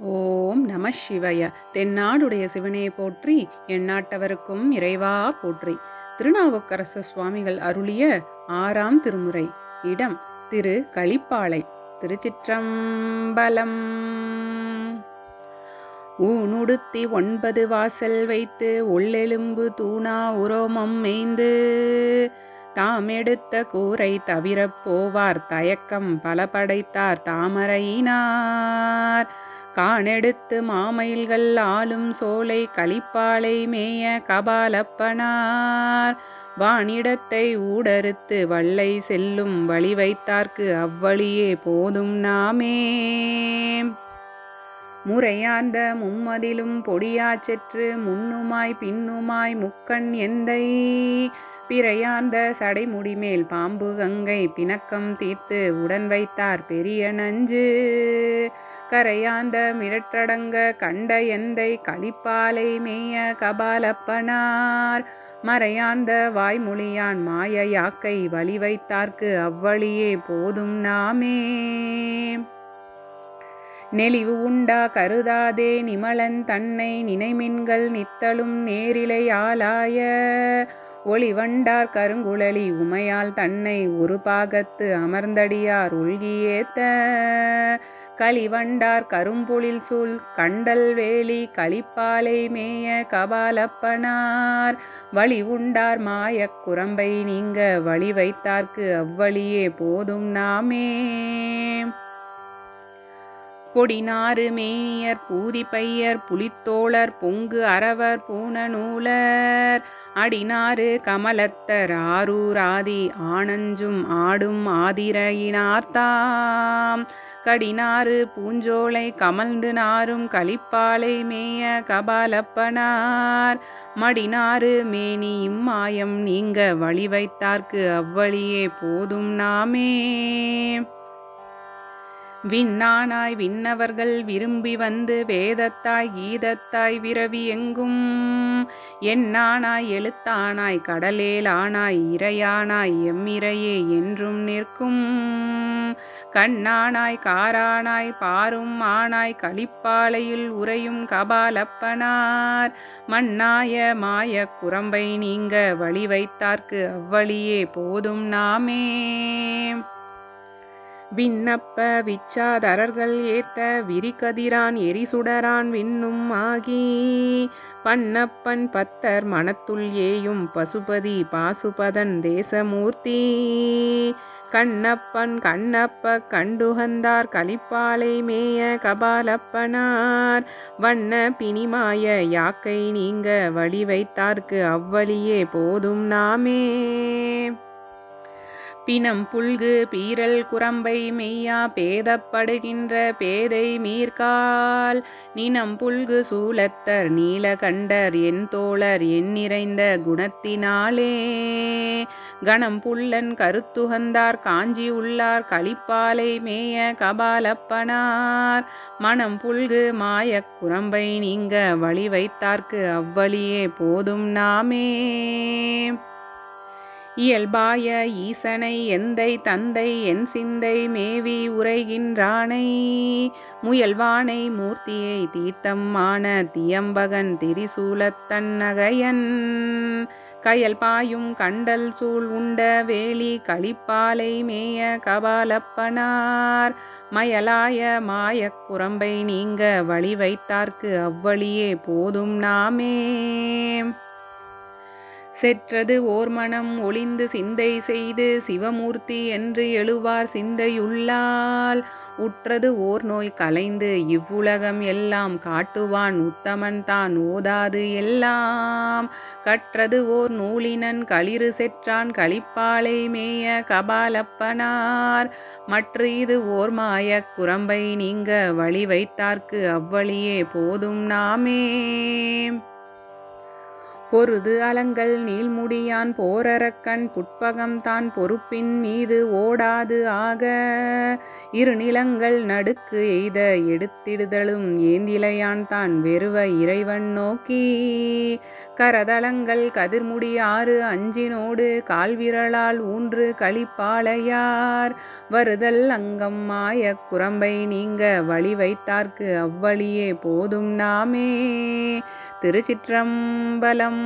ஓம் நம சிவய. தென்னாடுடைய சிவனையை போற்றி எந்நாட்டவருக்கும் இறைவா போற்றி. திருநாவுக்கரசு சுவாமிகள் அருளிய ஆறாம் திருமுறை. இடம் திரு களிப்பாளை திருச்சிற்றம்பலம். ஊனுடுத்தி ஒன்பது வாசல் வைத்து உள்ளெலும்பு தூணா உரோமம் மேய்ந்து. தாம் எடுத்த கூரை தவிரப் போவார் தயக்கம் பல படைத்தார் தாமரையினார். காணெடுத்து மாமயில்கள் ஆளும் சோலை களிப்பாலை மேய கபாலப்பனார். வானிடத்தை ஊடறுத்து வள்ளை செல்லும் வழி வைத்தார்க்கு அவ்வழியே போதும் நாமே. முறையார்ந்த மும்மதிலும் பொடியாச்செற்று முன்னுமாய் பின்னுமாய் முக்கண் எந்தை. பிறையார்ந்த சடைமுடிமேல் பாம்பு கங்கை பிணக்கம் தீர்த்து உடன் வைத்தார் பெரிய நஞ்சு. கரையாந்த மிரட்டடங்க கண்ட எந்தை களிப்பாலை மேய கபாலப்பனார். மறையாந்த வாய்மொழியான் மாய யாக்கை வழி வைத்தார்க்கு அவ்வழியே போதும் நாமே. நெளிவு உண்டா கருதாதே நிமலன் தன்னை நினைமின்கள் நித்தலும் நேரிலை ஆளாய. ஒளிவண்டார் கருங்குழலி உமையால் தன்னை ஒரு பாகத்து அமர்ந்தடியார் உள்கியேத்த களிவண்டார் கரும்பொழில் சூழ் கண்டல் வேலி களிப்பாலை மேய கபாலப்பனார். வழி உண்டார் மாயக் குரம்பை நீங்க வழி வைத்தார்க்கு அவ்வழியே போதும் நாமே. கொடிநாறு மேனியர் பூதி பையர் புலித்தோழர் பொங்கு அரவர் பூனநூலர் அடினாறு கமலத்தர் ஆரூராதி ஆனஞ்சும் ஆடும் ஆதிரையினார்த்தாம் கடினாறு பூஞ்சோலை கமழ்ந்து நாரும் களிப்பாலை மேய கபாலப்பனார். மடினாறு மேனி இம்மாயம் நீங்க வழி வைத்தார்க்கு அவ்வழியே போதும் நாமே. விண்ணானாய் விண்ணவர்கள் விரும்பி வந்து வேதத்தாய் கீதத்தாய் விரவி எங்கும். எண்ணானாய் எழுத்தானாய் கடலேலானாய் இறையானாய் எம்மிரையே என்றும் நிற்கும். கண்ணானாய் காரானாய் பாரும் ஆனாய் களிப்பாலையில் உறையும் கபாலப்பனார். மண்ணாய மாய குரம்பை நீங்க வழி வைத்தார்க்கு அவ்வழியே போதும் நாமே. விண்ணப்ப விச்சாதரர்கள் ஏத்த விரிகதிரான் எரிசுடரான் விண்ணும் ஆகி பன்னப்பன் பத்தர் மனத்துள் ஏயும் பசுபதி பாசுபதன் தேசமூர்த்தி. கண்ணப்பன் கண்ணப்ப கண்டுகந்தார் களிப்பாலை மேய கபாலப்பனார். வண்ண பிணிமாய யாக்கை நீங்க வழி வைத்தார்க்கு அவ்வழியே போதும் நாமே. பிணம் புல்கு பீரல் குரம்பை மெய்யா பேதப்படுகின்ற பேதை மீர்கால். நினம் புல்கு சூலத்தர் நீலகண்டர் என் தோழர் என் நிறைந்த குணத்தினாலே. கணம் புல்லன் கருத்துகந்தார் காஞ்சி உள்ளார் களிப்பாலை மேய கபாலப்பனார். மனம் புல்கு மாயக் குரம்பை நீங்க வழி வைத்தார்க்கு அவ்வழியே போதும் நாமே. இயல்பாய ஈசனை எந்தை தந்தை என் சிந்தை மேவி உரைகின்றானை முயல்வானை மூர்த்தியை தீர்த்தம்மான தியம்பகன் திரிசூலத்தன் நகையன் கயல் பாயும் கண்டல் சூழ் உண்ட வேலி களிப்பாலை மேய கபாலப்பனார். மயலாய மாயக் குரம்பை நீங்க வழி வைத்தார்க்கு அவ்வழியே போதும் நாமே. செற்றது ஓர் மனம் ஒளிந்து சிந்தை செய்து சிவமூர்த்தி என்று எழுவார் சிந்தையுள்ளால். உற்றது ஓர் நோய் கலைந்து இவ்வுலகம் எல்லாம் காட்டுவான் உத்தமன் தான் ஓதாது எல்லாம். கற்றது ஓர் நூலினன் களிறு செற்றான் களிப்பாலை மேய கபாலப்பனார். மற்ற இது ஓர் மாய குரம்பை நீங்க வழி வைத்தார்க்கு அவ்வழியே போதும் நாமே. பொருது அலங்கல் நீள்முடியான் போரரக்கன் புட்பகம் தான் பொறுப்பின் மீது ஓடாது ஆக. இருநிலங்கள் நடுக்கு எய்த எடுத்திடுதலும் ஏந்திலையான் தான் வெறுவ இறைவன் நோக்கி. கரதலங்கள் கதிர்முடி ஆறு அஞ்சினோடு கால்விரலால் ஊன்று களிப்பாளையார். வருதல் அங்கம் மாய குரம்பை நீங்க வழி வைத்தார்க்கு அவ்வழியே போதும் நாமே. திருச்சிற்றம்பலம்.